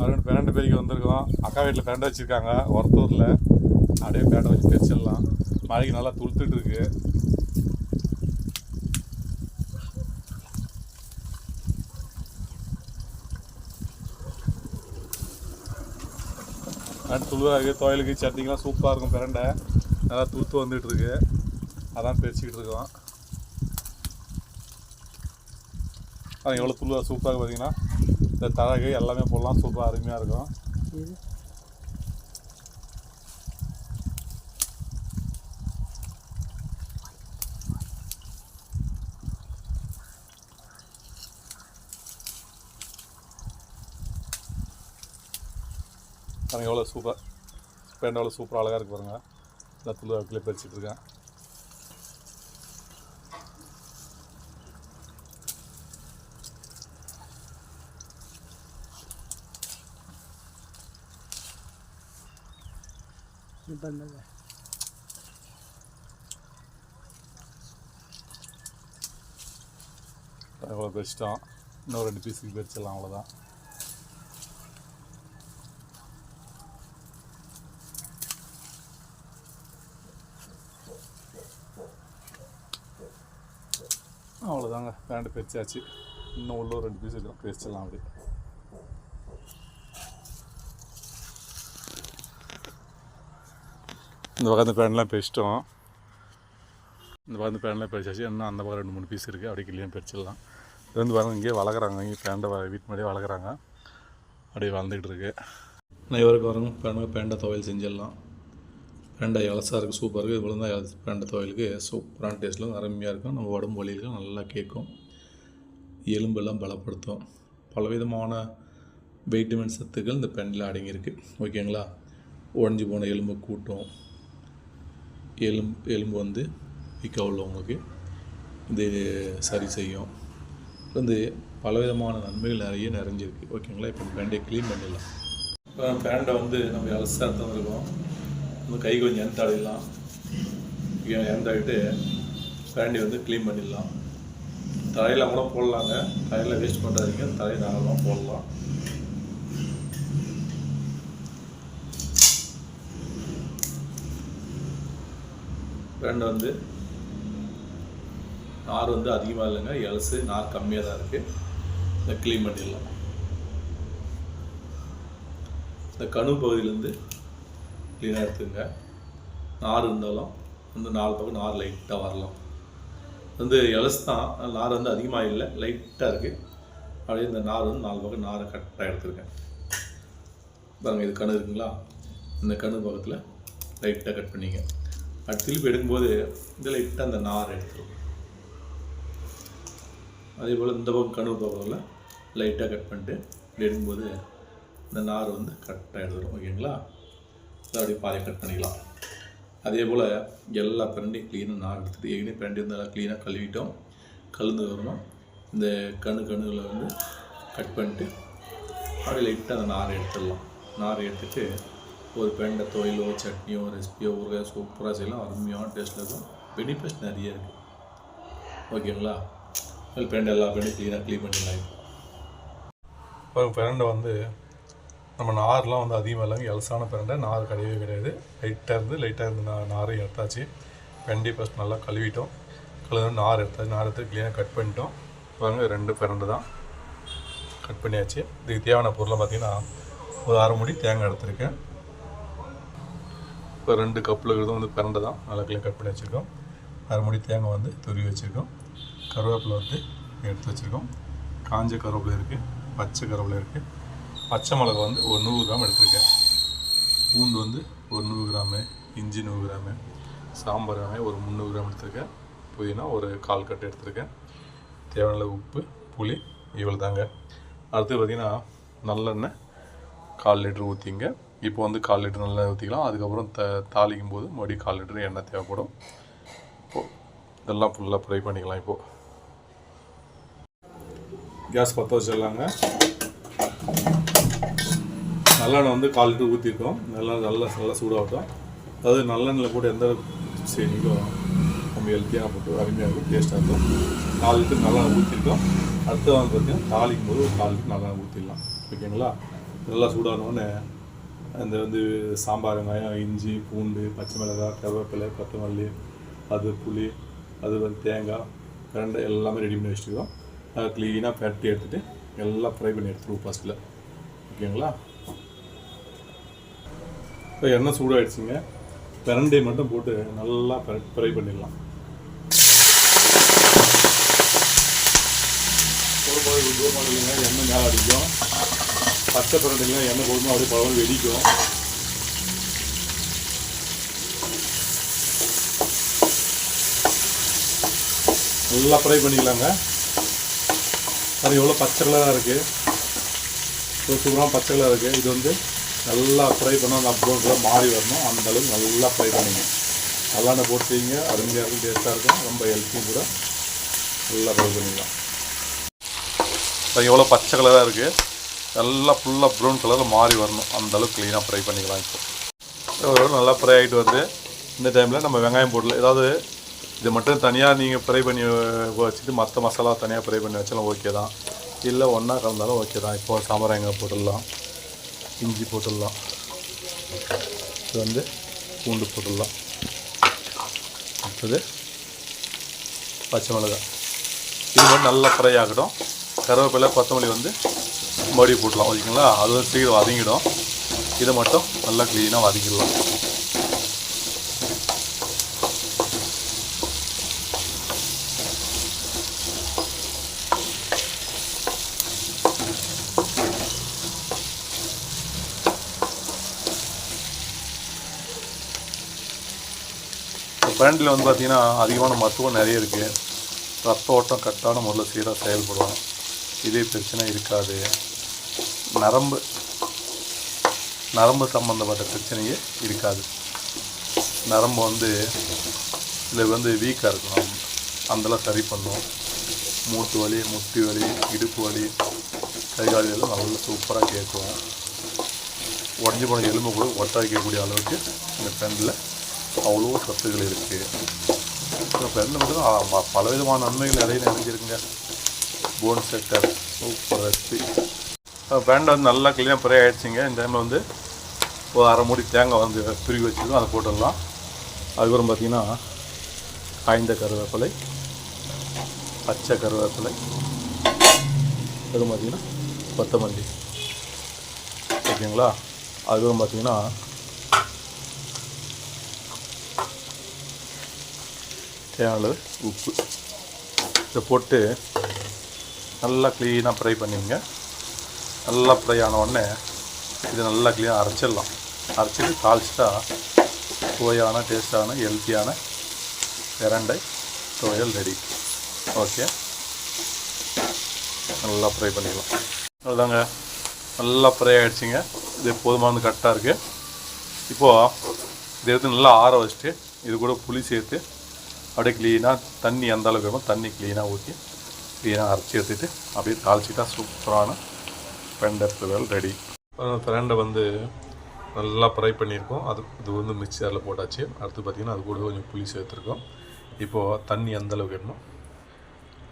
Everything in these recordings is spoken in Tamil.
மறுபடியும் பன்னெண்டு பேருக்கு வந்திருக்கோம். அக்கா வீட்டில் பேண்டை வச்சுருக்காங்க. ஒருத்தூரில். அப்படியே பேண்டை வச்சு தெரிச்சிடலாம் மழைக்கு நல்லா துளுத்துட்டு இருக்கு. நல்ல இருக்குது துவையலுக்கு சட்னிக்கெலாம் சூப்பராக இருக்கும் பிரண்டை நல்லா துளுத்து வந்துட்டுருக்கு அதான் பிரிச்சுக்கிட்டு இருக்கோம். அது எவ்வளோ துளுவாக சூப்பராக பார்த்தீங்கன்னா இந்த தழகு எல்லாமே போடலாம். சூப்பராக அருமையாக இருக்கும். எவ்வளோ சூப்பர். பேண்ட் எவ்வளோ சூப்பராக அழகாக இருக்கு பாருங்க. இந்த துளு கிளிப் வச்சுட்டு இருக்கேன் பண்ணுங்க எவ்வளோ பெஸ்ட்டாக இன்னும் ரெண்டு பீஸுக்கு பிரிச்சிடலாம் அவ்வளோதான். அவ்வளோதாங்க பேண்ட் பிரிச்சாச்சு. இன்னும் உள்ள ரெண்டு பீஸ் இருக்கும் பிரிச்சிடலாம் அப்படி இந்த பக்கத்து பேண்ட்லாம் பிரிச்சிட்டோம் இந்த பக்கத்து பேண்ட்லாம் பிரிச்சாச்சு இன்னும் அந்த பக்கம் ரெண்டு மூணு பீஸ் இருக்குது அப்படியே கிளியும் பிரிச்சிடலாம் இது வந்து பாருங்கள் இங்கேயே வளர்க்குறாங்க. இங்கே பேண்டை வீட்டு முன்னாடியே வளர்க்குறாங்க. அப்படியே வளர்ந்துக்கிட்டு இருக்கு. நான் இவருக்கு வரங்க பேண்டை பேண்டை துவையல் செஞ்சிடலாம். பேண்டை இலசாக இருக்குது சூப்பராக இருக்குது இவ்வளோ தான் பேண்டை துவையலுக்கு சூப்பரான டேஸ்ட்டில் அருமையாக இருக்கும். நம்ம உடம்பு வலிகளுக்கு நல்லா கேட்கும். எலும்பெல்லாம் பலப்படுத்தும். பலவிதமான வைட்டமின் சத்துக்கள் இந்த பெண்டில் அடங்கியிருக்கு. ஓகேங்களா உடஞ்சி போன எலும்பை கூட்டும். எலும்பு எலும்பு வந்து வீக்காக உள்ளவங்களுக்கு இது சரி செய்யும். வந்து பலவிதமான நன்மைகள் நிறைய நிறைஞ்சிருக்கு. ஓகேங்களா? இப்போ பேண்டை க்ளீன் பண்ணிடலாம். இப்போ பேண்டை வந்து நம்ம அலசா எடுத்துருக்கோம் வந்து கை கொஞ்சம் எந்தாடிடலாம் எந்தாடிட்டு பேண்டை வந்து க்ளீன் பண்ணிடலாம். தலையில் கூட போடலாங்க. தலையில் வேஸ்ட் பண்ணுறாதீங்க தலையை தாராளமாக போடலாம். ரெண்டு வந்து. நார் வந்து அதிகமாக இல்லைங்க எலசு நார் கம்மியாக தான் இருக்குது இந்த க்ளீன் பண்ணிடலாம். இந்த கணு பகுதியிலேருந்து க்ளீனாக எடுத்துங்க நார் இருந்தாலும் வந்து நாலு பக்கம் நார் லைட்டாக வரலாம். வந்து எலசு தான் நார் வந்து அதிகமாக இல்லை லைட்டாக இருக்குது அப்படியே இந்த நார் வந்து நாலு பக்கம் நாரை கரெக்டாக எடுத்துருக்கேன் பாருங்கள் இது கணு இருக்குங்களா? இந்த கணு பக்கத்தில் லைட்டாக கட் பண்ணிங்க அது திருப்பி எடுக்கும்போது இதில் லைட்டாக அந்த நார் எடுத்துரும். அதே போல் இந்த பக்கம் கணு பக்கத்தில் லைட்டாக கட் பண்ணிட்டு இப்படி எடுக்கும்போது இந்த நார் வந்து கரெக்டாக எடுத்துரும். ஓகேங்களா? அதை அப்படியே பாதி கட் பண்ணிக்கலாம். அதே போல் எல்லா பிரண்டையும் க்ளீனாக நார் எடுத்துகிட்டு ஏற்கனவே பிரண்டி வந்து நல்லா க்ளீனாக கழுவிட்டோம். கலந்து வரணும் இந்த கணு கணுகளை வந்து கட் பண்ணிட்டு அப்படியே லைட்டாக அந்த நாரை எடுத்துடலாம். நாரை எடுத்துட்டு ஒரு பெண்டை தொழிலோ சட்னியோ ரெசிபியோ ஊறுகாய் சூப்பராக செய்யலாம். அருமையான டேஸ்ட்டில் இருக்கும். பெனிஃபிட்ஸ் நிறைய இருக்குது ஓகேங்களா? அது பெண்டை எல்லா பெண்டையும் க்ளீனாக க்ளீன் பண்ணிடலாம் இப்போ. பிரண்டை வந்து நம்ம நார்லாம் வந்து அதிகமாக இல்லைங்க. எலசான பிரண்டை நார் கிடையவே கிடையாது. லைட்டாக இருந்து லைட்டாக இருந்து நான் நாரையும் எடுத்தாச்சு. பெண்டை ஃபஸ்ட் நல்லா கழுவிட்டோம். கழுவி நார் எடுத்தாச்சு. நார் எடுத்து க்ளீனாக கட் பண்ணிட்டோம். பாருங்க ரெண்டு பிரண்டை தான் கட் பண்ணியாச்சு. இதுக்கு தேவையான பொருளை பார்த்திங்கன்னா ஒரு அரை முடி தேங்காய் எடுத்திருக்கேன். இப்போ ரெண்டு கப்பில் இருக்கிறதும் வந்து பிரண்டை தான். நல்லா க்ளீன் கட் பண்ணி வச்சுருக்கோம். அரைமுடி தேங்காய் வந்து துருவி வச்சுருக்கோம். கருவேப்பிலை வந்து எடுத்து வச்சுருக்கோம். காஞ்ச கருவேப்பிலை இருக்குது பச்சை கருவேப்பிலை இருக்குது பச்சை மிளகா வந்து ஒரு நூறு கிராம் எடுத்திருக்கேன். பூண்டு வந்து ஒரு நூறு கிராமு இஞ்சி நூறு கிராமு சாம்பார் வெங்காயம் ஒரு முந்நூறு கிராம் எடுத்திருக்கேன். புதினா ஒரு கால் கட்டு எடுத்திருக்கேன். தேவையான உப்பு புளி இவ்வளோ தாங்க அடுத்து பார்த்திங்கன்னா நல்லெண்ணெய் கால் லிட்டர் ஊற்றிங்க இப்போ வந்து கால் லிட்டர் நல்லா ஊற்றிக்கலாம் அதுக்கப்புறம் த தாளிக்கும் போது மறுபடியும் கால் லிட்டர் எண்ணெய் தேவைப்படும். இப்போது இதெல்லாம் ஃபுல்லாக ஃப்ரை பண்ணிக்கலாம் இப்போது கேஸ் பற்ற வச்சிடலாங்க. நல்லெண்ணெய் வந்து கால் லிட்டர் ஊற்றிருக்கோம் நல்லா நல்லா நல்லா சூடாகட்டும். அதாவது நல்லெண்ணெயில் போட்டு எந்த செய்யுங்களோ நம்ம ஹெல்த்தியாக போட்டு அருமையாக இருக்கும் டேஸ்ட்டாக இருக்கும். கால் லிட்டர் நல்லா ஊற்றிருக்கோம் அடுத்து வந்து பார்த்தீங்கன்னா தாளிக்கும் போது ஒரு கால் லிட்டர் நல்லா ஊற்றிடலாம் ஓகேங்களா? நல்லா சூடானோடனே அந்த வந்து சாம்பார் வெங்காயம் இஞ்சி பூண்டு பச்சை மிளகாய் கருவேப்பிலை கொத்தமல்லி அது புளி அது வந்து தேங்காய் பிரண்டை எல்லாமே ரெடி பண்ணி வச்சுருக்கோம். அதை க்ளீனாக பரட்டி எடுத்துகிட்டு எல்லாம் ஃப்ரை பண்ணி எடுத்துருவோம் ஃபஸ்ட்டில் ஓகேங்களா இப்போ எண்ணெய் சூடாகிடுச்சிங்க பிரண்டை மட்டும் போட்டு நல்லா ஃப்ரை பண்ணிடலாம். ஒரு மாதிரி எண்ணெய் மேலே அடிக்கும். பச்சை பிரண்டைங்க எண்ணெய் போடும்போது அப்படியே பழம் வெடிக்கும் நல்லா ஃப்ரை பண்ணிக்கலாங்க அது எவ்வளோ பச்சை கலராக இருக்குது சூப்பராக பச்சை கலராக இருக்குது இது வந்து நல்லா ஃப்ரை பண்ணால் அந்த ப்ரௌன் மாறி வரணும் அந்த அளவுக்கு நல்லா ஃப்ரை பண்ணிங்க நல்லாண்ண போட்டு செய்யுங்க அருமையாக இருக்கும் டேஸ்ட்டாக இருக்கும் ரொம்ப ஹெல்த்தியும் கூட நல்லா ஃப்ரை பண்ணிக்கலாம் அது எவ்வளோ பச்சை கலராக இருக்குது நல்லா ஃபுல்லாக ப்ரௌன் கலரில் மாறி வரணும். அந்தளவுக்கு க்ளீனாக ஃப்ரை பண்ணிக்கலாம் இப்போ. நல்லா ஃப்ரை ஆகிட்டு வருது. இந்த டைமில் நம்ம வெங்காயம் போடல. ஏதாவது இது மட்டும் தனியாக நீங்கள் ஃப்ரை பண்ணி வச்சுட்டு மற்ற மசாலா தனியாக ஃப்ரை பண்ணி வச்சாலும் ஓகே தான். இல்லை ஒன்றா கலந்தாலும் ஓகே தான். இப்போ சாம்பார் வெங்காயம் போட்டுடலாம். இஞ்சி போட்டுடலாம். இது வந்து பூண்டு போட்டுடலாம். அடுத்தது பச்சை மிளகாய். இது மட்டும் நல்லா ஃப்ரை ஆகட்டும். கருவேப்பிலை கொத்தமல்லி வந்து மறுபடியும் போட்டலாம் ஓகேங்களா அது சீக்கிரம் வதங்கிடும். இதை மட்டும் நல்லா க்ளீனாக வதக்கிடலாம். ஃப்ரெண்டில் வந்து பார்த்திங்கன்னா அதிகமான மருத்துவம் நிறைய இருக்குது ரத்த ஓட்டம் கரெக்டான முறையில் சீராக செயல்படும் இதே பிரச்சனை இருக்காது. நரம்பு நரம்பு சம்மந்தப்பட்ட பிரச்சனையே இருக்காது. நரம்பு வந்து இதில் வந்து வீக்காக இருக்கும் அதெல்லாம் சரி பண்ணும். மூட்டு வலி முட்டி வலி இடுப்பு வலி கை கால் எல்லாம் நல்லா சூப்பராக கேட்கும். உடஞ்சி போன எலும்பு கூட ஒட்டாக்கக்கூடிய அளவுக்கு இந்த பெண்ணில் அவ்வளோ சத்துக்கள் இருக்குது இந்த பெண்ணில் மட்டும் பலவிதமான நன்மைகள் நிறைய நிறைஞ்சிருக்குங்க போன் செட்டர் சூப்பர் ரெசிபி பேண்டை வந்து நல்லா க்ளீனாக ஃப்ரை ஆகிடுச்சிங்க இந்த டைமில் வந்து ஒரு அரை மூடி தேங்காய் வந்து பிரிவு வச்சுருக்கோம். அதை போட்டுடலாம். அதுக்கப்புறம் பார்த்திங்கன்னா காய்ந்த கருவேப்பிலை பச்சை கருவேப்பிலை அதுவும் பார்த்தீங்கன்னா கொத்தமல்லி. ஓகேங்களா? அதுக்கப்புறம் பார்த்திங்கன்னா தேவையான உப்பு. இதை போட்டு நல்லா க்ளீனாக ஃப்ரை பண்ணிடுங்க. நல்லா ஃப்ரை ஆன உடனே இது நல்லா க்ளீனாக அரைச்சிடலாம். அரைச்சிட்டு தாளிச்சிட்டா சுவையான டேஸ்டான ஹெல்த்தியான இரண்டை துவையல் ரெடி ஓகே நல்லா ஃப்ரை பண்ணிடலாம். அதுதாங்க நல்லா ஃப்ரை ஆகிடுச்சிங்க இது போதுமானது கரெக்டாக இருக்குது இப்போது இதை எடுத்து நல்லா ஆற வச்சுட்டு இது கூட புளி சேர்த்து அப்படியே க்ளீனாக தண்ணி எந்த அளவுக்கு வேணும் தண்ணி க்ளீனாக ஊற்றி க்ளீனாக அரைச்சி எடுத்துகிட்டு அப்படியே தாளிச்சிட்டா சூப்பரான பெண்டை வெல் ரெடி ஃப்ரெண்டை வந்து நல்லா ஃப்ரை பண்ணியிருக்கோம். அது இது வந்து மிக்சரில் போட்டாச்சு. அடுத்து பார்த்திங்கன்னா அது கூட கொஞ்சம் புளி சேர்த்துருக்கோம். இப்போது தண்ணி எந்த அளவுக்கு வேணுமோ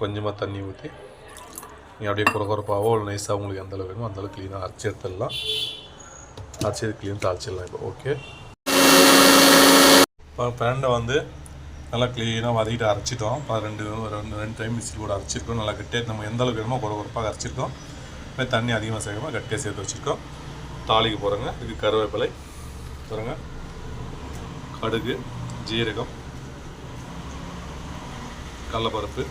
கொஞ்சமாக தண்ணி ஊற்றி நீங்கள் அப்படியே குறகுறப்பாகவோ குறைப்பாவோ இல்லை நைஸாக உங்களுக்கு எந்த அளவுக்கு வேணுமோ அந்த க்ளீனாக அரைச்சி எடுத்துடலாம். அரைச்சி க்ளீன் தாளிச்சிடலாம் இப்போ ஓகே இப்போ பிரண்டை வந்து நல்லா க்ளீனாக வதக்கிட்டு அரைச்சிட்டோம். இப்போ ரெண்டு ரெண்டு ரெண்டு டைம் மிக்ஸி கூட அரைச்சிருக்கோம். நல்லா கிட்டே நம்ம எந்த அளவுக்கு வேணுமோ குறை குறைப்பாக அரைச்சிருக்கோம். இப்போ தண்ணி அதிகமாக சேர்க்காம கட்டியாக சேர்த்து வச்சுருக்கோம். தாளிக்கு போகிறோங்க இது கருவேப்பிலை. பாருங்க. கடுகு ஜீரகம் கடலப்பருப்பு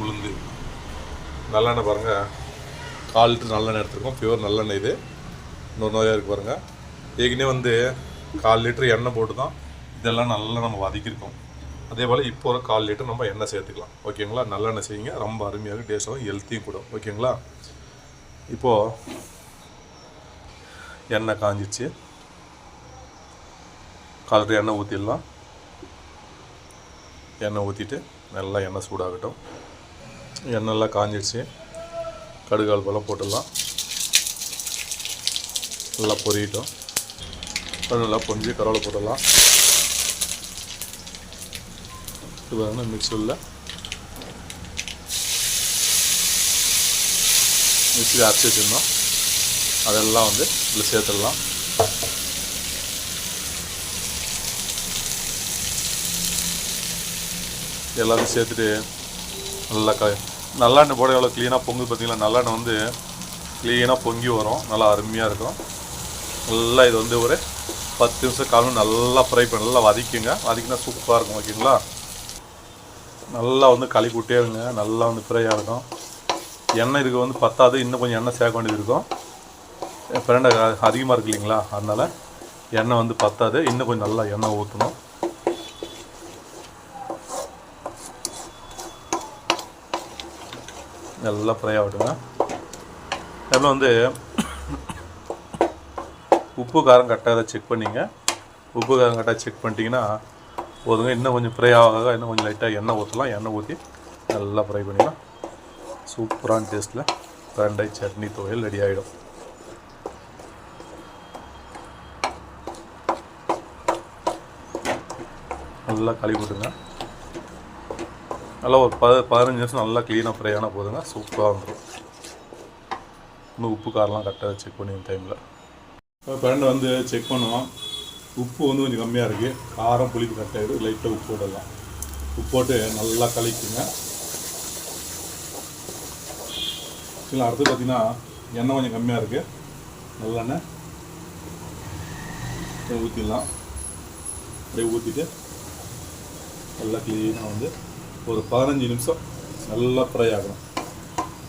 உளுந்து. நல்லெண்ணெய் பாருங்கள் கால் லிட்டர் நல்லெண்ணெய் எடுத்துருக்கோம். பியூர் நல்லெண்ணெய் இது. இன்னொரு நோயாக இருக்குது பாருங்கள் ஏற்கனவே வந்து கால் லிட்டர் எண்ணெய் போட்டு தான் இதெல்லாம் நல்லா நம்ம வதக்கியிருக்கோம். அதே போல் இப்போ ஒரு கால் லிட்டர் நம்ம எண்ணெய் சேர்த்துக்கலாம். ஓகேங்களா? நல்லெண்ணெய் செய்யுங்க. ரொம்ப அருமையாக டேஸ்ட்டாகவும் ஹெல்த்தியும் கூட. ஓகேங்களா? இப்போது எண்ணெய் காஞ்சிச்சு கால் எண்ணெய் ஊற்றிடலாம் எண்ணெய் ஊற்றிட்டு நல்லா எண்ணெய் சூடாகட்டும். எண்ணெய்லாம் காஞ்சிடுச்சு கடுகால் பழம் போட்டுடலாம். நல்லா பொரியட்டும். நல்லா பொரிஞ்சு கருவேலை போட்டுடலாம். இது பாருங்க மிக்சரில் மிக்சியில் அரைச்சி வச்சுருந்தோம். அதெல்லாம் வந்து இதில் சேர்த்துடலாம். எல்லாத்தையும் சேர்த்துட்டு நல்லா க நல்லெண்ணெய் போட எவ்வளோ க்ளீனாக பொங்கு பார்த்தீங்களா நல்லெண்ணெய் வந்து க்ளீனாக பொங்கி வரும். நல்லா அருமையாக இருக்கும். நல்லா இது வந்து ஒரு பத்து நிமிஷம் காலம் நல்லா ஃப்ரை பண்ணி நல்லா வதக்கிங்க. வதக்கினா சூப்பராக இருக்கும் ஓகேங்களா நல்லா வந்து களி விட்டே இருங்க. நல்லா வந்து ஃப்ரை ஆகும் எண்ணெய் இதுக்கு வந்து பத்தாது இன்னும் கொஞ்சம் எண்ணெய் சேர்க்க வேண்டியது இருக்கும். ஃப்ரெண்ட் அதிகமாக இருக்கு இல்லைங்களா? அதனால் எண்ணெய் வந்து பத்தாது இன்னும் கொஞ்சம் நல்லா எண்ணெய் ஊற்றணும் நல்லா ஃப்ரை ஆகட்டுங்க. அதில் வந்து உப்பு காரம் கரெக்டாக செக் பண்ணிங்க. உப்பு காரம் கரெக்டாக செக் பண்ணிட்டீங்கன்னா போதுங்க. இன்னும் கொஞ்சம் ஃப்ரை ஆக இன்னும் கொஞ்சம் லைட்டாக எண்ணெய் ஊற்றலாம் எண்ணெய் ஊற்றி நல்லா ஃப்ரை பண்ணிக்கலாம். சூப்பரான டேஸ்ட்டில் பிரண்டை சட்னி துவையல் ரெடி ஆகிடும் நல்லா கழுவி விட்டுங்க நல்லா ஒரு பத பதினஞ்சு நிமிஷம் நல்லா க்ளீனாக ஃப்ரை ஆனால் போதுங்க. சூப்பராக வந்துடும் இன்னும் உப்பு காரெலாம் கரெக்டாக செக் பண்ணி டைமில் ஃப்ரெண்டு வந்து செக் பண்ணுவோம். உப்பு வந்து கொஞ்சம் கம்மியாக இருக்குது காரம் புளிப்பு கரெக்டாகிடும் லைட்டாக உப்பு போடலாம் உப்பு போட்டு நல்லா கழிக்குங்க சரிங்களா அடுத்து பார்த்தீங்கன்னா எண்ணெய் கொஞ்சம் கம்மியாக இருக்குது நல்லெண்ணெய். ஊற்றிடலாம் அப்படியே ஊற்றிட்டு நல்லா க்ளீனாக வந்து ஒரு பதினஞ்சு நிமிஷம் நல்லா ஃப்ரை ஆகணும்.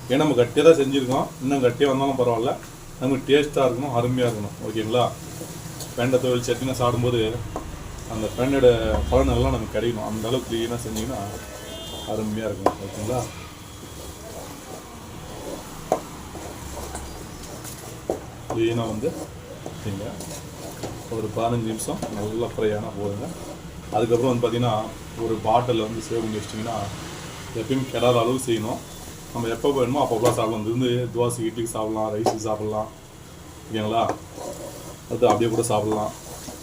ஏன்னா நம்ம கட்டியாக தான் செஞ்சுருக்கோம். இன்னும் கட்டியாக வந்தாலும் பரவாயில்ல. நமக்கு டேஸ்ட்டாக இருக்கணும் அருமையாக இருக்கணும். ஓகேங்களா பெண்டை தொழில் சட்னினா சாப்பிடும்போது அந்த பெண்ணோட பலன் எல்லாம் நமக்கு கிடைக்கணும். அந்த அளவுக்கு க்ளீனாக செஞ்சிங்கன்னா அருமையாக இருக்கும் ஓகேங்களா க்ளீனாக வந்து நீங்கள் ஒரு பதினஞ்சு நிமிஷம் நல்லா ஃப்ரை ஆனால் போதுங்க. அதுக்கப்புறம் வந்து பார்த்திங்கன்னா ஒரு பாட்டிலில் வந்து சேவ் பண்ணி வச்சிட்டிங்கன்னா எப்பயும் கெடாத அளவு செய்யணும். நம்ம எப்போ வேணுமோ அப்பப்போ சாப்பிடலாம். இருந்து வந்து தோசை இட்லிக்கு சாப்பிட்லாம் ரைஸுக்கு சாப்பிட்லாம். ஓகேங்களா? அது அப்படியே கூட சாப்பிட்லாம்.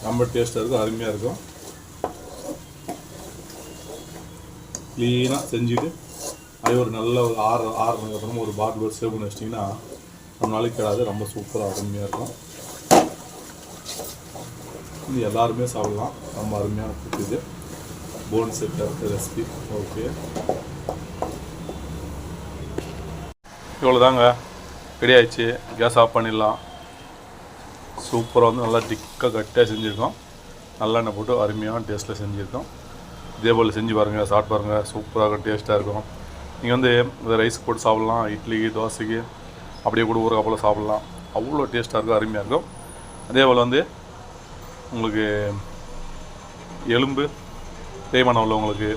ரொம்ப டேஸ்ட்டாக இருக்கும் அருமையாக இருக்கும். க்ளீனாக செஞ்சுட்டு அதே ஒரு நல்ல ஒரு ஆறு ஆறுனதுக்கு ஒரு பாட்டில் ஒரு சேவ் பண்ணி வச்சிட்டிங்கன்னா ரொம்ப நாளைக்கு கிடாது ரொம்ப சூப்பராக அருமையாக இருக்கும். இது எல்லாருமே சாப்பிடலாம். ரொம்ப அருமையான ஃபுட் இது. போன் செட் ரெசிபி ஓகே இவ்வளோதாங்க ரெடி ஆயிடுச்சு. கேஸ் ஆஃப் பண்ணிடலாம். சூப்பராக வந்து நல்லா திக்காக கட்டியாக செஞ்சுருக்கோம். நல்லெண்ணெய் போட்டு அருமையான டேஸ்ட்டில் செஞ்சுருக்கோம். இதே போல் செஞ்சு பாருங்கள் சாப்பிட்டு பாருங்கள் சூப்பராக டேஸ்ட்டாக இருக்கும். நீங்கள் வந்து ரைஸ் போட்டு சாப்பிட்லாம். இட்லிக்கு தோசைக்கு அப்படியே கூட ஊறுகாய் போல் சாப்பிட்லாம். அவ்வளோ டேஸ்ட்டாக இருக்கும் அருமையாக இருக்கும். அதே போல் வந்து உங்களுக்கு எலும்பு தேய்மானம் உள்ளவங்களுக்கு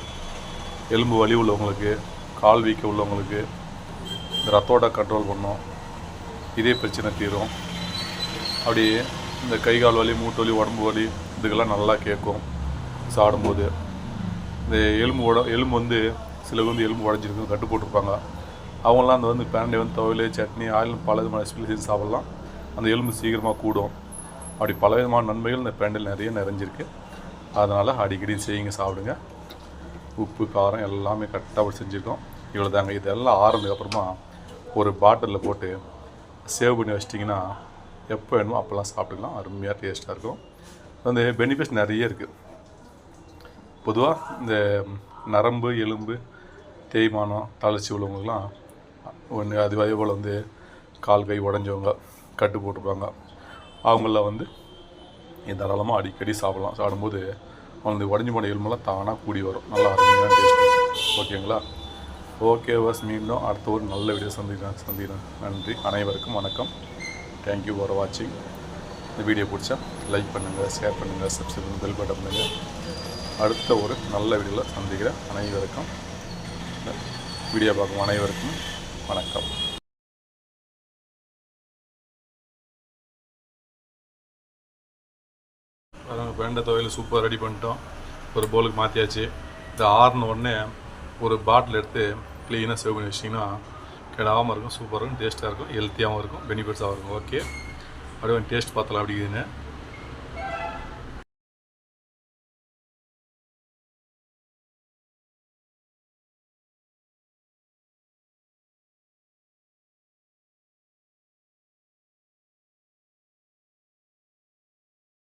எலும்பு வலி உள்ளவங்களுக்கு கால் வீக்க உள்ளவங்களுக்கு இந்த ரத்தோட கண்ட்ரோல் பண்ணும். இதே பிரச்சனை தீரும். அப்படி இந்த கை கால் வலி மூட்டு வலி உடம்பு வலி இதுக்கெல்லாம் நல்லா கேட்கும் சாப்பிடும்போது. இந்த எலும்பு உட எலும்பு வந்து சிலர் வந்து எலும்பு உடஞ்சிருக்கும் கட்டு போட்டிருப்பாங்க அவங்களாம் அந்த வந்து பேண்டை வந்து துவையல் சட்னி ஆயில் பல விதமான ரெசிபி செஞ்சு சாப்பிட்லாம். அந்த எலும்பு சீக்கிரமாக கூடும். அப்படி பல விதமான நன்மைகள் இந்த பேண்டில் நிறைய நிறைஞ்சிருக்கு. அதனால் அடிக்கடி செய்யுங்க சாப்பிடுங்க. உப்பு காரம் எல்லாமே கரெக்டாக செஞ்சுருக்கோம். இவ்வளோ தாங்க இதெல்லாம் ஆறுனதுக்கப்புறமா ஒரு பாட்டிலில் போட்டு சேவ் பண்ணி வச்சிட்டிங்கன்னா எப்போ வேணுமோ அப்போல்லாம் சாப்பிட்டுக்கலாம். அருமையாக டேஸ்ட்டாக இருக்கும். அந்த பெனிஃபிட்ஸ் நிறைய இருக்குது பொதுவாக இந்த நரம்பு எலும்பு தேய்மானம் தளர்ச்சி உள்ளவங்களுக்குலாம் ஒன்று அது அதே போல் வந்து கால் கை உடஞ்சவங்க கட்டு போட்டிருப்பாங்க. அவங்கள வந்து தாராளமாக அடிக்கடி சாப்பிடலாம். சாப்பிடும்போது அவங்களுக்கு உடஞ்சி போன எலும்பெல்லாம் தானாக கூடி வரும். நல்லா அருமையான டேஸ்ட் ஓகேங்களா? ஓகே வாஸ் மீண்டும் அடுத்த ஒரு நல்ல வீடியோ சந்திக்கிறேன் சந்திக்கிறேன். நன்றி. அனைவருக்கும் வணக்கம். தேங்க்யூ ஃபார் வாட்சிங் இந்த வீடியோ பிடிச்சா லைக் பண்ணுங்கள் ஷேர் பண்ணுங்கள் சப்ஸ்கிரைப் பண்ணுங்கள் பெல் பட்டன் பண்ணுங்கள் அடுத்த ஒரு நல்ல வீடியோவில் சந்திக்கிறேன். அனைவருக்கும் வீடியோ பார்க்கும் அனைவருக்கும் வணக்கம். அதாங்க பேண்ட துவையல் சூப்பர் ரெடி பண்ணிட்டோம். ஒரு பவுலுக்கு மாற்றியாச்சு இது ஆறுன உடனே ஒரு பாட்டில் எடுத்து க்ளீனாக சேவ் பண்ணி வச்சிட்டிங்கன்னா கெடாமல் இருக்கும் சூப்பராக இருக்கும் டேஸ்ட்டாக இருக்கும் ஹெல்த்தியாகவும் இருக்கும் பெனிஃபிட்ஸாகவும் இருக்கும். ஓகே அப்படியே டேஸ்ட் பார்த்தலாம் அப்படி இதுன்னு.